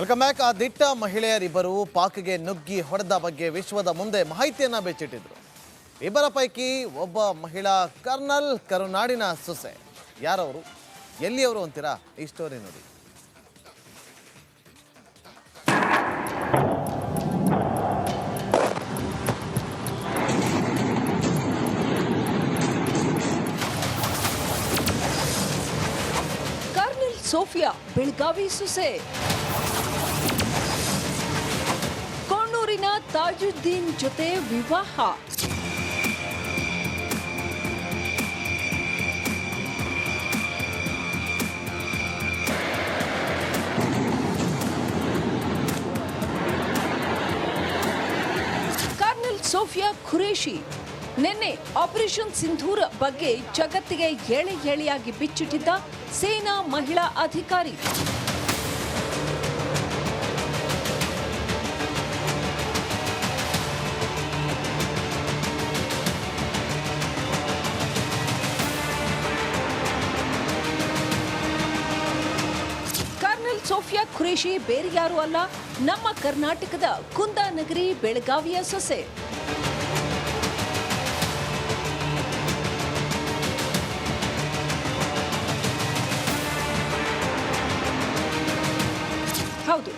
Welcome back. ಆ ದಿಟ್ಟ ಮಹಿಳೆಯರಿಬ್ಬರು ಪಾಕ್ಗೆ ನುಗ್ಗಿ ಹೊಡೆದ ಬಗ್ಗೆ ವಿಶ್ವದ ಮುಂದೆ ಮಾಹಿತಿಯನ್ನ ಬೆಚ್ಚಿಟ್ಟಿದ್ರು. ಇಬ್ಬರ ಪೈಕಿ ಒಬ್ಬ ಮಹಿಳಾ ಕರ್ನಲ್ ಕರುನಾಡಿನ ಸೊಸೆ. ಯಾರವರು? ಎಲ್ಲಿಯವರು ಅಂತೀರಾ? ಈ ಸ್ಟೋರಿ ನೋಡಿ. ಕರ್ನಲ್ ಸೋಫಿಯಾ, ಬೆಳಗಾವಿ ಸುಸೆ. ತಾಜುದ್ದೀನ್ ಜೊತೆ ವಿವಾಹ. ಕರ್ನಲ್ ಸೋಫಿಯಾ ಖುರೇಶಿ ನಿನ್ನೆ ಆಪರೇಷನ್ ಸಿಂಧೂರ ಬಗ್ಗೆ ಜಗತ್ತಿಗೆ ಎಳೆ ಎಳೆಯಾಗಿ ಬಿಚ್ಚಿಟ್ಟಿದ್ದ ಸೇನಾ ಮಹಿಳಾ ಅಧಿಕಾರಿ. ಸೋಫಿಯಾ ಖುರೇಶಿ ಬೇರೆ ಯಾರು ಅಲ್ಲ, ನಮ್ಮ ಕರ್ನಾಟಕದ ಕುಂದಾನಗರಿ ಬೆಳಗಾವಿಯ ಸೊಸೆ. ಹೌದು,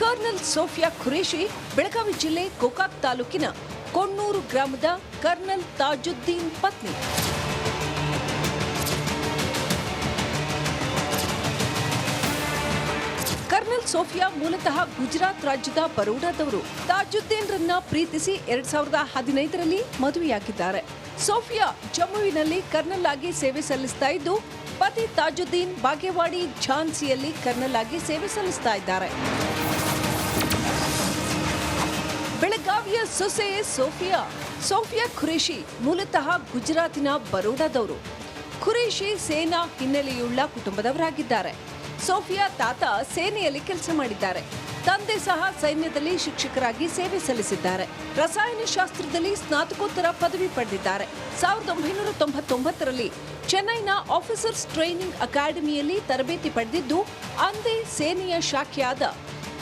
ಕರ್ನಲ್ ಸೋಫಿಯಾ ಖುರೇಶಿ ಬೆಳಗಾವಿ ಜಿಲ್ಲೆ ಗೋಕಾಕ್ ತಾಲೂಕಿನ ಕೊಣ್ಣೂರು ಗ್ರಾಮದ ಕರ್ನಲ್ ತಾಜುದ್ದೀನ್ ಪತ್ನಿ. ಸೋಫಿಯಾ ಮೂಲತಃ ಗುಜರಾತ್ ರಾಜ್ಯದ ಬರೋಡಾದವರು. ತಾಜುದ್ದೀನ್ ರನ್ನ ಪ್ರೀತಿಸಿ ಎರಡ್ ಸಾವಿರದ ಹದಿನೈದರಲ್ಲಿ ಮದುವೆಯಾಗಿದ್ದಾರೆ. ಸೋಫಿಯಾ ಜಮ್ಮುವಿನಲ್ಲಿ ಕರ್ನಲ್ ಆಗಿ ಸೇವೆ ಸಲ್ಲಿಸ್ತಾ ಇದ್ದು, ಪತಿ ತಾಜುದ್ದೀನ್ ಬಾಗೇವಾಡಿ ಝಾನ್ಸಿಯಲ್ಲಿ ಕರ್ನಲ್ ಆಗಿ ಸೇವೆ ಸಲ್ಲಿಸ್ತಾ ಇದ್ದಾರೆ. ಬೆಳಗಾವಿಯ ಸೊಸೆ ಸೋಫಿಯಾ ಸೋಫಿಯಾ ಖುರೇಶಿ ಮೂಲತಃ ಗುಜರಾತಿನ ಬರೋಡಾದವರು. ಖುರೇಶಿ ಸೇನಾ ಹಿನ್ನೆಲೆಯುಳ್ಳ ಕುಟುಂಬದವರಾಗಿದ್ದಾರೆ. ಸೋಫಿಯಾ ತಾತ ಸೇನೆಯಲ್ಲಿ ಕೆಲಸ ಮಾಡಿದ್ದಾರೆ. ತಂದೆ ಸಹ ಸೈನ್ಯದಲ್ಲಿ ಶಿಕ್ಷಕರಾಗಿ ಸೇವೆ ಸಲ್ಲಿಸಿದ್ದಾರೆ. ರಸಾಯನಶಾಸ್ತ್ರದಲ್ಲಿ ಸ್ನಾತಕೋತ್ತರ ಪದವಿ ಪಡೆದಿದ್ದಾರೆ. ಸಾವಿರದ ಒಂಬೈನೂರ ತೊಂಬತ್ತೊಂಬತ್ತರಲ್ಲಿ ಚೆನ್ನೈನ ಆಫೀಸರ್ಸ್ ಟ್ರೈನಿಂಗ್ ಅಕಾಡೆಮಿಯಲ್ಲಿ ತರಬೇತಿ ಪಡೆದಿದ್ದು, ಅಂದೇ ಸೇನೆಯ ಶಾಖೆಯಾದ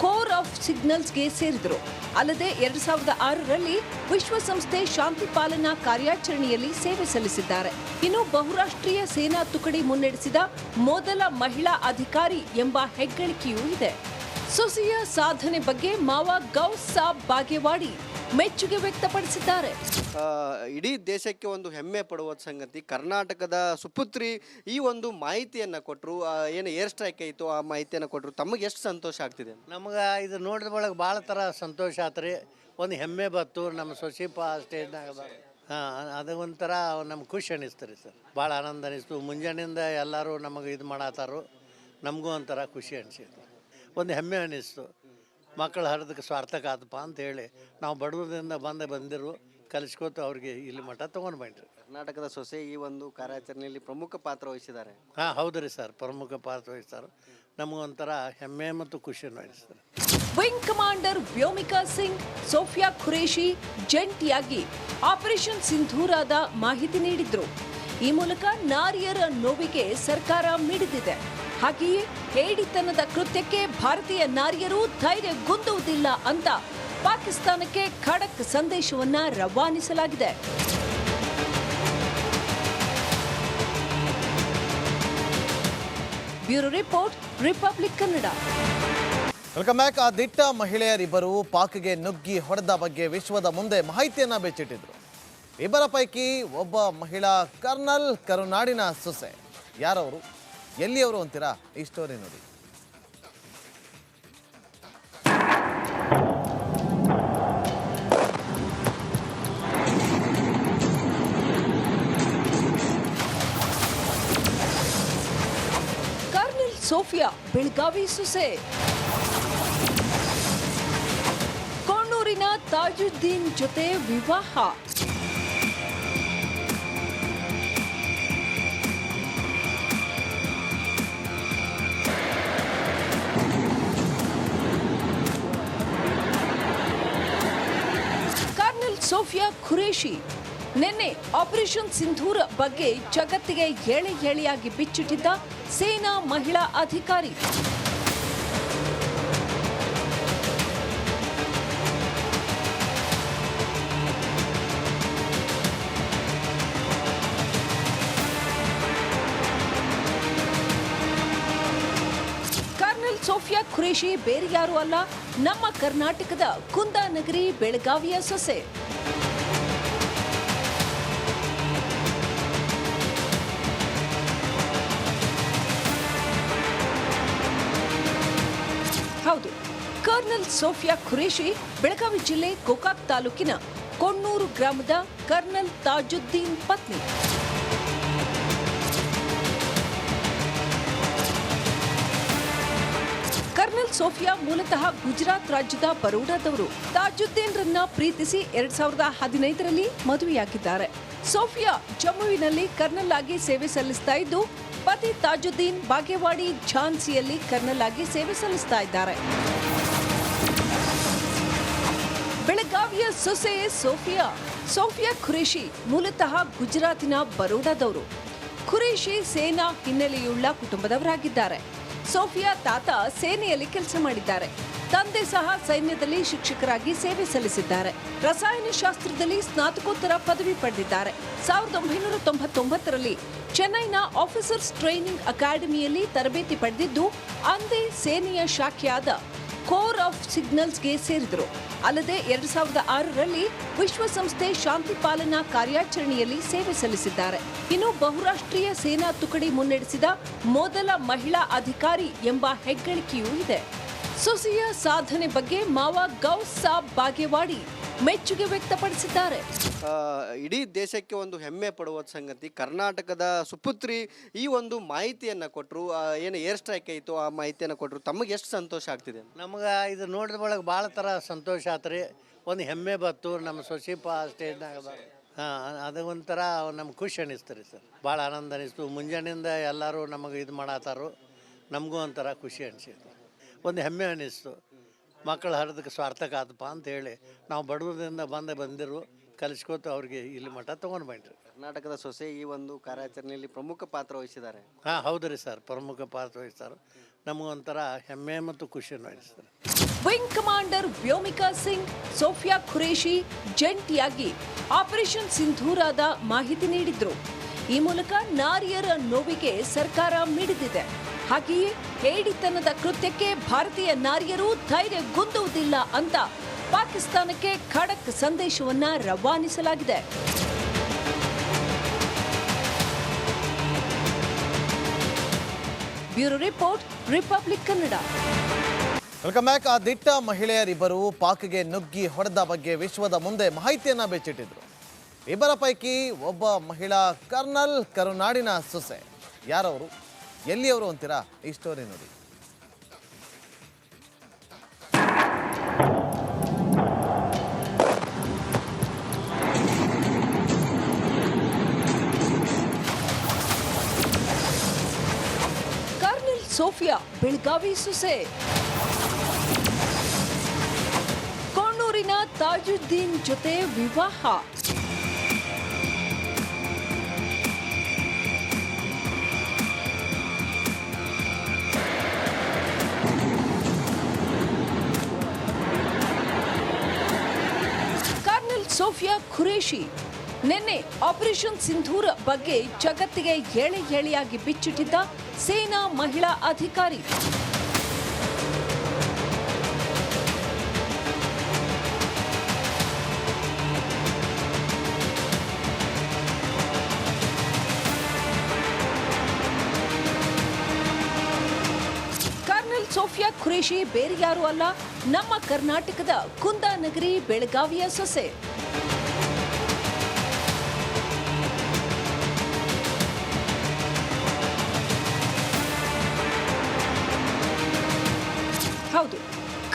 ಕೋರ್ ಆಫ್ ಸಿಗ್ನಲ್ಸ್ಗೆ ಸೇರಿದರು. ಅಲ್ಲದೆ ಎರಡು ಸಾವಿರದ ಆರರಲ್ಲಿ ವಿಶ್ವಸಂಸ್ಥೆ ಶಾಂತಿ ಪಾಲನಾ ಕಾರ್ಯಾಚರಣೆಯಲ್ಲಿ ಸೇವೆ ಸಲ್ಲಿಸಿದ್ದಾರೆ. ಇನ್ನು ಬಹುರಾಷ್ಟ್ರೀಯ ಸೇನಾ ತುಕಡಿ ಮುನ್ನಡೆಸಿದ ಮೊದಲ ಮಹಿಳಾ ಅಧಿಕಾರಿ ಎಂಬ ಹೆಗ್ಗಳಿಕೆಯೂ ಇದೆ. ಸುಸಿಯ ಸಾಧನೆ ಬಗ್ಗೆ ಮಾವ ಗೌಸ್ ಸಾಬ್ ಬಾಗೇವಾಡಿ ಮೆಚ್ಚುಗೆ ವ್ಯಕ್ತಪಡಿಸಿದ್ದಾರೆ. ಇಡೀ ದೇಶಕ್ಕೆ ಒಂದು ಹೆಮ್ಮೆ ಪಡುವ ಸಂಗತಿ ಕರ್ನಾಟಕದ ಸುಪುತ್ರಿ ಈ ಒಂದು ಮಾಹಿತಿಯನ್ನು ಕೊಟ್ಟರು ಏನು ಏರ್ ಸ್ಟ್ರೈಕ್ ಆಯಿತು ಆ ಮಾಹಿತಿಯನ್ನು ಕೊಟ್ಟರು ತಮಗೆ ಎಷ್ಟು ಸಂತೋಷ ಆಗ್ತಿದೆ? ನಮ್ಗೆ ಇದು ನೋಡಿದ ಒಳಗೆ ಭಾಳ ಥರ ಸಂತೋಷ ಆತ್ರಿ ರೀ. ಒಂದು ಹೆಮ್ಮೆ ಬತ್ತು ನಮ್ಮ ಸೊಸಿಪ ಸ್ಟೇಜ್ನಾಗ ಹಾಂ ಅದು ಒಂಥರ ನಮ್ಗೆ ಖುಷಿ ಅನಿಸ್ತು ರೀ ಸರ್. ಭಾಳ ಆನಂದ ಅನ್ನಿಸ್ತು ಮುಂಜಾನೆಯಿಂದ ಎಲ್ಲರೂ ನಮಗೆ ಇದು ಮಾಡತ್ತಾರು. ನಮಗೂ ಒಂಥರ ಖುಷಿ ಅನಿಸಿತ್ತು. ಒಂದು ಹೆಮ್ಮೆ ಅನಿಸ್ತು. ಮಕ್ಕಳು ಹರಿದಕ್ಕೆ ಸ್ವಾರ್ಥಕ ಆತಪ್ಪ ಅಂತ ಹೇಳಿ ನಾವು ಬಡವರಿಂದ ಬಂದು ಬಂದಿರು ಕಲಿಸ್ಕೊತ ಅವ್ರಿಗೆ ಇಲ್ಲಿ ಮಠ ತೊಗೊಂಡು ಬಂದ್ರಿ ಕರ್ನಾಟಕದ ಸೊಸೆ ಈ ಒಂದು ಕಾರ್ಯಾಚರಣೆಯಲ್ಲಿ ಪ್ರಮುಖ ಪಾತ್ರ ವಹಿಸಿದ್ದಾರೆ. ಹಾಂ ಹೌದು ರೀ ಸರ್ ಪ್ರಮುಖ ಪಾತ್ರ ವಹಿಸ್ತಾರೆ. ನಮಗೊಂಥರ ಹೆಮ್ಮೆ ಮತ್ತು ಖುಷಿಯನ್ನು sir wing commander Vyomika Singh Sofiya Qureshi ಜಂಟಿಯಾಗಿ ಆಪರೇಷನ್ ಸಿಂಧೂರಾದ ಮಾಹಿತಿ ನೀಡಿದ್ರು. ಈ ಮೂಲಕ ನಾರಿಯರ ನೋವಿಗೆ ಸರ್ಕಾರ ಮಿಡಿದಿದೆ. ಹಾಗೆಯೇ ಹೇಡಿತನದ ಕೃತ್ಯಕ್ಕೆ ಭಾರತೀಯ ನಾರಿಯರು ಧೈರ್ಯಗುಂದುವುದಿಲ್ಲ ಅಂತ ಪಾಕಿಸ್ತಾನಕ್ಕೆ ಖಡಕ್ ಸಂದೇಶವನ್ನ ರವಾನಿಸಲಾಗಿದೆ. Bureau report, republic Kannada. Welcome back. ಆ ದಿಟ್ಟ ಮಹಿಳೆಯರಿಬ್ಬರು ಪಾಕ್ಗೆ ನುಗ್ಗಿ ಹೊಡೆದ ಬಗ್ಗೆ ವಿಶ್ವದ ಮುಂದೆ ಮಾಹಿತಿಯನ್ನ ಬೆಚ್ಚಿಟ್ಟಿದ್ರು. ಇಬ್ಬರ ಪೈಕಿ ಒಬ್ಬ ಮಹಿಳಾ ಕರ್ನಲ್ ಕರುನಾಡಿನ ಸೊಸೆ. ಯಾರವರು? ಎಲ್ಲಿಯವರು ಅಂತೀರಾ? ಈ ಸ್ಟೋರಿ ನೋಡಿ. ಕರ್ನಲ್ ಸೋಫಿಯಾ ಬೆಳಗಾವಿ ಸುಸೆ. ಕೊಣ್ಣೂರಿನ ತಾಜುದ್ದೀನ್ ಜೊತೆ ವಿವಾಹ. ಸೋಫಿಯಾ ಖುರೇಶಿ ನಿನ್ನೆ ಆಪರೇಷನ್ ಸಿಂಧೂರ ಬಗ್ಗೆ ಜಗತ್ತಿಗೆ ಹೇಳಿ ಹೇಳಿಯಾಗಿ ಬಿಚ್ಚಿಟ್ಟಿದ್ದ ಸೇನಾ ಮಹಿಳಾ ಅಧಿಕಾರಿ. ಸೋಫಿಯಾ ಖುರೇಶಿ ಬೇರೆ ಯಾರು ಅಲ್ಲ, ನಮ್ಮ ಕರ್ನಾಟಕದ ಕುಂದಾನಗರಿ ಬೆಳಗಾವಿಯ ಸೊಸೆ. ಕರ್ನಲ್ ಸೋಫಿಯಾ ಖುರೇಶಿ ಬೆಳಗಾವಿ ಜಿಲ್ಲೆ ಗೋಕಾಕ್ ತಾಲೂಕಿನ ಕೊಣ್ಣೂರು ಗ್ರಾಮದ ಕರ್ನಲ್ ತಾಜುದ್ದೀನ್ ಪತ್ನಿ. ಕರ್ನಲ್ ಸೋಫಿಯಾ ಮೂಲತಃ ಗುಜರಾತ್ ರಾಜ್ಯದ ಬರೋಡಾದವರು. ತಾಜುದ್ದೀನ್ ರನ್ನ ಪ್ರೀತಿಸಿ ಎರಡ್ ಸಾವಿರದ ಹದಿನೈದರಲ್ಲಿ ಮದುವೆಯಾಗಿದ್ದಾರೆ. ಸೋಫಿಯಾ ಜಮ್ಮುವಿನಲ್ಲಿ ಕರ್ನಲ್ ಆಗಿ ಸೇವೆ ಸಲ್ಲಿಸ್ತಾ ಇದ್ದು, ಪತಿ ತಾಜುದ್ದೀನ್ ಬಾಗೇವಾಡಿ ಝಾನ್ಸಿಯಲ್ಲಿ ಕರ್ನಲ್ ಆಗಿ ಸೇವೆ ಸಲ್ಲಿಸ್ತಾ ಇದ್ದಾರೆ. ಬೆಳಗಾವಿಯ ಸೊಸೆ ಸೋಫಿಯಾ. ಸೋಫಿಯಾ ಖುರೇಶಿ ಮೂಲತಃ ಗುಜರಾತಿನ ಬರೋಡಾದವರು. ಖುರೇಶಿ ಸೇನಾ ಹಿನ್ನೆಲೆಯುಳ್ಳ ಕುಟುಂಬದವರಾಗಿದ್ದಾರೆ. ಸೋಫಿಯಾ ತಾತ ಸೇನೆಯಲ್ಲಿ ಕೆಲಸ ಮಾಡಿದ್ದಾರೆ. ತಂದೆ ಸಹ ಸೈನ್ಯದಲ್ಲಿ ಶಿಕ್ಷಕರಾಗಿ ಸೇವೆ ಸಲ್ಲಿಸಿದ್ದಾರೆ. ರಸಾಯನಶಾಸ್ತ್ರದಲ್ಲಿ ಸ್ನಾತಕೋತ್ತರ ಪದವಿ ಪಡೆದಿದ್ದಾರೆ. ಸಾವಿರದ ಒಂಬೈನೂರ ತೊಂಬತ್ತೊಂಬತ್ತರಲ್ಲಿ ಚೆನ್ನೈನ ಆಫೀಸರ್ಸ್ ಟ್ರೈನಿಂಗ್ ಅಕಾಡೆಮಿಯಲ್ಲಿ ತರಬೇತಿ ಪಡೆದಿದ್ದು, ಅಂದೇ ಸೇನೆಯ ಶಾಖೆಯಾದ ಕೋರ್ ಆಫ್ ಸಿಗ್ನಲ್ಸ್ಗೆ ಸೇರಿದರು. ಅಲ್ಲದೆ ಎರಡು ಸಾವಿರದ ಆರರಲ್ಲಿ ವಿಶ್ವಸಂಸ್ಥೆ ಶಾಂತಿ ಪಾಲನಾ ಕಾರ್ಯಾಚರಣೆಯಲ್ಲಿ ಸೇವೆ ಸಲ್ಲಿಸಿದ್ದಾರೆ. ಇನ್ನು ಬಹುರಾಷ್ಟ್ರೀಯ ಸೇನಾ ತುಕಡಿ ಮುನ್ನಡೆಸಿದ ಮೊದಲ ಮಹಿಳಾ ಅಧಿಕಾರಿ ಎಂಬ ಹೆಗ್ಗಳಿಕೆಯೂ ಇದೆ. ಸೊಸೆಯ ಸಾಧನೆ ಬಗ್ಗೆ ಮಾವ ಗೌಸ್ ಸಾಬ್ ಬಾಗೇವಾಡಿ ಮೆಚ್ಚುಗೆ ವ್ಯಕ್ತಪಡಿಸಿದ್ದಾರೆ. ಇಡೀ ದೇಶಕ್ಕೆ ಒಂದು ಹೆಮ್ಮೆ ಪಡುವ ಸಂಗತಿ ಕರ್ನಾಟಕದ ಸುಪುತ್ರಿ ಈ ಒಂದು ಮಾಹಿತಿಯನ್ನು ಕೊಟ್ಟರು ಏನು ಏರ್ ಸ್ಟ್ರೈಕ್ ಆಯಿತು ಆ ಮಾಹಿತಿಯನ್ನು ಕೊಟ್ಟರು ತಮಗೆ ಎಷ್ಟು ಸಂತೋಷ ಆಗ್ತಿದೆ? ನಮ್ಗೆ ಇದು ನೋಡಿದ ಒಳಗೆ ಭಾಳ ಥರ ಸಂತೋಷ ಆತು ರೀ ಒಂದು ಹೆಮ್ಮೆ ಬತ್ತು ನಮ್ಮ ಸೊಸಿಪ ಸ್ಟೇಜ್ನಾಗ ಹಾಂ ಅದು ಒಂಥರ ನಮ್ಗೆ ಖುಷಿ ಅನಿಸ್ತು ರೀ ಸರ್. ಭಾಳ ಆನಂದ ಅನಿಸ್ತು. ಮುಂಜಾನೆಯಿಂದ ಎಲ್ಲರೂ ನಮಗೆ ಇದು ಮಾಡತ್ತಾರು. ನಮಗೂ ಒಂಥರ ಖುಷಿ ಅನಿಸಿತ್ತು. ಒಂದು ಹೆಮ್ಮೆ ಅನಿಸ್ತು. ಮಕ್ಕಳು ಹರಿದಕ್ಕೆ ಸ್ವಾರ್ಥಕ ಆದಪ್ಪ ಅಂತ ಹೇಳಿ ನಾವು ಬಡವರಿಂದ ಬಂದ ಬಂದಿರು ಕಲಿಸ್ಕೊತ ಅವ್ರಿಗೆ ಇಲ್ಲಿ ಮಠ ತೊಗೊಂಡು ಬಂದ್ರಿ. ಕರ್ನಾಟಕದ ಸೊಸೆ ಈ ಒಂದು ಕಾರ್ಯಾಚರಣೆಯಲ್ಲಿ ಪ್ರಮುಖ ಪಾತ್ರ ವಹಿಸಿದ್ದಾರೆ. ಹಾಂ ಹೌದು ರೀ ಸರ್ ಪ್ರಮುಖ ಪಾತ್ರ ವಹಿಸ್ತಾರೆ. ನಮಗೊಂಥರ ಹೆಮ್ಮೆ ಮತ್ತು ಖುಷಿಯನ್ನು ವಹಿಸ್ತಾರೆ wing commander Vyomika Singh Sophia Qureshi ಜಂಟಿಯಾಗಿ ಆಪರೇಷನ್ ಸಿಂಧೂರಾದ ಮಾಹಿತಿ ನೀಡಿದ್ರು. ಈ ಮೂಲಕ ನಾರಿಯರ ನೋವಿಗೆ ಸರ್ಕಾರ ಮಿಡಿದಿದೆ. ಹಾಗೆಯೇ ಹೇಡಿತನದ ಕೃತ್ಯಕ್ಕೆ ಭಾರತೀಯ ನಾರಿಯರು ಧೈರ್ಯ ಧೈರ್ಯಗುಂದುವುದಿಲ್ಲ ಅಂತ ಪಾಕಿಸ್ತಾನಕ್ಕೆ ಖಡಕ್ ಸಂದೇಶವನ್ನ ರವಾನಿಸಲಾಗಿದೆ. Bureau report, republic Kannada. Welcome back. ಆ ದಿಟ್ಟ ಮಹಿಳೆಯರಿಬ್ಬರು ಪಾಕ್ಗೆ ನುಗ್ಗಿ ಹೊಡೆದ ಬಗ್ಗೆ ವಿಶ್ವದ ಮುಂದೆ ಮಾಹಿತಿಯನ್ನ ಬೆಚ್ಚಿಟ್ಟಿದ್ರು. ಇಬ್ಬರ ಪೈಕಿ ಒಬ್ಬ ಮಹಿಳಾ ಕರ್ನಲ್ ಕರುನಾಡಿನ ಸೊಸೆ. ಯಾರವರು? ಎಲ್ಲಿಯವರು ಅಂತೀರಾ? ಈ ಸ್ಟೋರಿ ನೋಡಿ. ಕರ್ನಲ್ ಸೋಫಿಯಾ ಬೆಳಗಾವಿ ಸುಸೆ. ಕೊಣ್ಣೂರಿನ ತಾಜುದ್ದೀನ್ ಜೊತೆ ವಿವಾಹ. ಸೋಫಿಯಾ ಖುರೇಶಿ ನಿನ್ನೆ ಆಪರೇಷನ್ ಸಿಂಧೂರ ಬಗ್ಗೆ ಜಗತ್ತಿಗೆ ಹೇಳಿ ಹೇಳಿಯಾಗಿ ಬಿಚ್ಚಿಟ್ಟಿದ್ದ ಸೇನಾ ಮಹಿಳಾ ಅಧಿಕಾರಿ. ಸೋಫಿಯಾ ಖುರೇಶಿ ಬೇರೆ ಯಾರು ಅಲ್ಲ, ನಮ್ಮ ಕರ್ನಾಟಕದ ಕುಂದಾನಗರಿ ಬೆಳಗಾವಿಯ ಸೊಸೆ.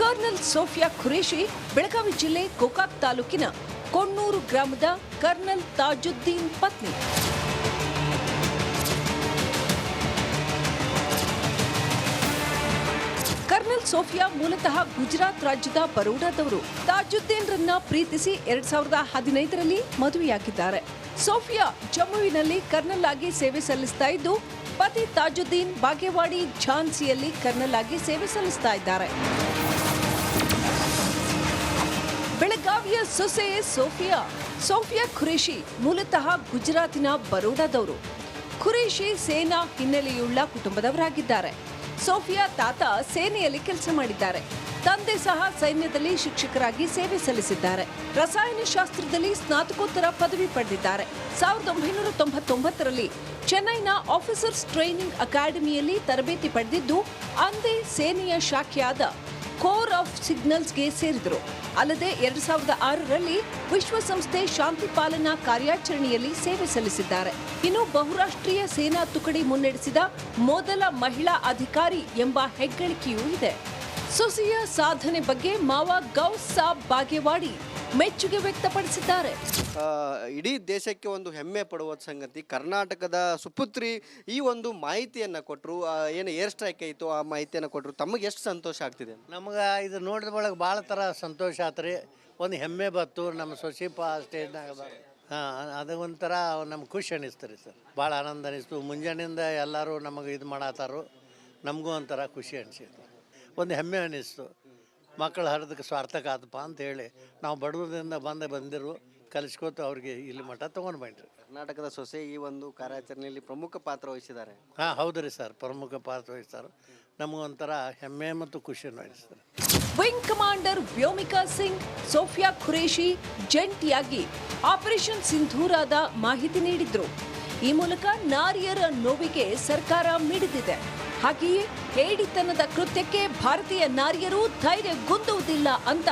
ಕರ್ನಲ್ ಸೋಫಿಯಾ ಖುರೇಶಿ ಬೆಳಗಾವಿ ಜಿಲ್ಲೆ ಗೋಕಾಕ್ ತಾಲೂಕಿನ ಕೊಣ್ಣೂರು ಗ್ರಾಮದ ಕರ್ನಲ್ ತಾಜುದ್ದೀನ್ ಪತ್ನಿ. ಕರ್ನಲ್ ಸೋಫಿಯಾ ಮೂಲತಃ ಗುಜರಾತ್ ರಾಜ್ಯದ ಬರೋಡಾದವರು. ತಾಜುದ್ದೀನ್ ರನ್ನ ಪ್ರೀತಿಸಿ ಎರಡ್ ಸಾವಿರದ ಹದಿನೈದರಲ್ಲಿ ಮದುವೆಯಾಗಿದ್ದಾರೆ. ಸೋಫಿಯಾ ಜಮ್ಮುವಿನಲ್ಲಿ ಕರ್ನಲ್ ಆಗಿ ಸೇವೆ ಸಲ್ಲಿಸ್ತಾ ಇದ್ದು, ಪತಿ ತಾಜುದ್ದೀನ್ ಬಾಗೇವಾಡಿ ಝಾನ್ಸಿಯಲ್ಲಿ ಕರ್ನಲ್ ಆಗಿ ಸೇವೆ ಸಲ್ಲಿಸ್ತಾ ಇದ್ದಾರೆ. ಬೆಳಗಾವಿಯ ಸೊಸೆ ಸೋಫಿಯಾ. ಸೋಫಿಯಾ ಖುರೇಶಿ ಮೂಲತಃ ಗುಜರಾತಿನ ಬರೋಡಾದವರು. ಖುರೇಶಿ ಸೇನಾ ಹಿನ್ನೆಲೆಯುಳ್ಳ ಕುಟುಂಬದವರಾಗಿದ್ದಾರೆ. ಸೋಫಿಯಾ ತಾತ ಸೇನೆಯಲ್ಲಿ ಕೆಲಸ ಮಾಡಿದ್ದಾರೆ. ತಂದೆ ಸಹ ಸೈನ್ಯದಲ್ಲಿ ಶಿಕ್ಷಕರಾಗಿ ಸೇವೆ ಸಲ್ಲಿಸಿದ್ದಾರೆ. ರಸಾಯನಶಾಸ್ತ್ರದಲ್ಲಿ ಸ್ನಾತಕೋತ್ತರ ಪದವಿ ಪಡೆದಿದ್ದಾರೆ. ಸಾವಿರದ ಒಂಬೈನೂರ ತೊಂಬತ್ತೊಂಬತ್ತರಲ್ಲಿ ಚೆನ್ನೈನ ಆಫೀಸರ್ಸ್ ಟ್ರೈನಿಂಗ್ ಅಕಾಡೆಮಿಯಲ್ಲಿ ತರಬೇತಿ ಪಡೆದಿದ್ದು, ಅಂದೇ ಸೇನೆಯ ಶಾಖೆಯಾದ ಕೋರ್ ಆಫ್ ಸಿಗ್ನಲ್ಸ್ಗೆ ಸೇರಿದರು. ಅಲ್ಲದೆ ಎರಡು ಸಾವಿರದ ಆರರಲ್ಲಿ ವಿಶ್ವಸಂಸ್ಥೆ ಶಾಂತಿ ಪಾಲನಾ ಕಾರ್ಯಾಚರಣೆಯಲ್ಲಿ ಸೇವೆ ಸಲ್ಲಿಸಿದ್ದಾರೆ. ಇನ್ನು ಬಹುರಾಷ್ಟ್ರೀಯ ಸೇನಾ ತುಕಡಿ ಮುನ್ನಡೆಸಿದ ಮೊದಲ ಮಹಿಳಾ ಅಧಿಕಾರಿ ಎಂಬ ಹೆಗ್ಗಳಿಕೆಯೂ ಇದೆ. ಸೊಸೆಯ ಸಾಧನೆ ಬಗ್ಗೆ ಮಾವ ಗೌಸ್ ಸಾಬ್ ಬಾಗೇವಾಡಿ ಮೆಚ್ಚುಗೆ ವ್ಯಕ್ತಪಡಿಸಿದ್ದಾರೆ. ಇಡೀ ದೇಶಕ್ಕೆ ಒಂದು ಹೆಮ್ಮೆ ಪಡುವ ಸಂಗತಿ ಕರ್ನಾಟಕದ ಸುಪುತ್ರಿ ಈ ಒಂದು ಮಾಹಿತಿಯನ್ನು ಕೊಟ್ಟರು ಏನು ಏರ್ ಸ್ಟ್ರೈಕ್ ಆಯಿತು ಆ ಮಾಹಿತಿಯನ್ನು ಕೊಟ್ಟರು ತಮಗೆ ಎಷ್ಟು ಸಂತೋಷ ಆಗ್ತಿದೆ? ನಮಗೆ ಇದು ನೋಡಿದ ಒಳಗೆ ಭಾಳ ಥರ ಸಂತೋಷ ಆತ್ರಿ ರೀ. ಒಂದು ಹೆಮ್ಮೆ ಬತ್ತು ನಮ್ಮ ಸೊಸಿ ಪಾ ಸ್ಟೇಜ್ನಾಗ ಹಾಂ ಅದು ಒಂಥರ ನಮ್ಗೆ ಖುಷಿ ಅನಿಸ್ತು ರೀ ಸರ್. ಭಾಳ ಆನಂದ ಅನಿಸ್ತು. ಮುಂಜಾನೆಯಿಂದ ಎಲ್ಲರೂ ನಮಗೆ ಇದು ಮಾಡತ್ತಾರು. ನಮಗೂ ಒಂಥರ ಖುಷಿ ಅನಿಸಿತ್ತು. ಒಂದು ಹೆಮ್ಮೆ ಅನಿಸ್ತು. ಮಕ್ಕಳು ಹರಿದಕ್ಕೆ ಸ್ವಾರ್ಥಕ ಆತಪ್ಪ ಅಂತ ಹೇಳಿ ನಾವು ಬಡವರಿಂದ ಬಂದೇ ಬಂದಿರು ಕಲಿಸ್ಕೊತ ಅವ್ರಿಗೆ ಇಲ್ಲಿ ಮಠ ತೊಗೊಂಡು ಬಂದ್ರಿ. ಕರ್ನಾಟಕದ ಸೊಸೆ ಈ ಒಂದು ಕಾರ್ಯಾಚರಣೆಯಲ್ಲಿ ಪ್ರಮುಖ ಪಾತ್ರ ವಹಿಸಿದ್ದಾರೆ. ಹಾಂ ಹೌದು ರೀ ಸರ್ ಪ್ರಮುಖ ಪಾತ್ರ ವಹಿಸ್ತಾರೆ. ನಮಗೊಂಥರ ಹೆಮ್ಮೆ ಮತ್ತು ಖುಷಿಯನ್ನು ವಹಿಸ್ತಾರೆ wing commander Vyomika Singh Sophia Qureshi ಜಂಟಿಯಾಗಿ ಆಪರೇಷನ್ ಸಿಂಧೂರಾದ ಮಾಹಿತಿ ನೀಡಿದ್ರು. ಈ ಮೂಲಕ ನಾರಿಯರ ನೋವಿಗೆ ಸರ್ಕಾರ ಮಿಡಿದಿದೆ. ಹಾಗೆಯೇ ಹೇಡಿತನದ ಕೃತ್ಯಕ್ಕೆ ಭಾರತೀಯ ನಾರಿಯರು ಧೈರ್ಯಗುಂದುವುದಿಲ್ಲ ಅಂತ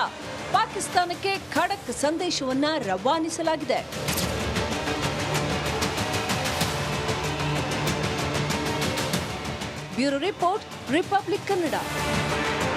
ಪಾಕಿಸ್ತಾನಕ್ಕೆ ಖಡಕ್ ಸಂದೇಶವನ್ನ ರವಾನಿಸಲಾಗಿದೆ. Bureau report, republic Kannada.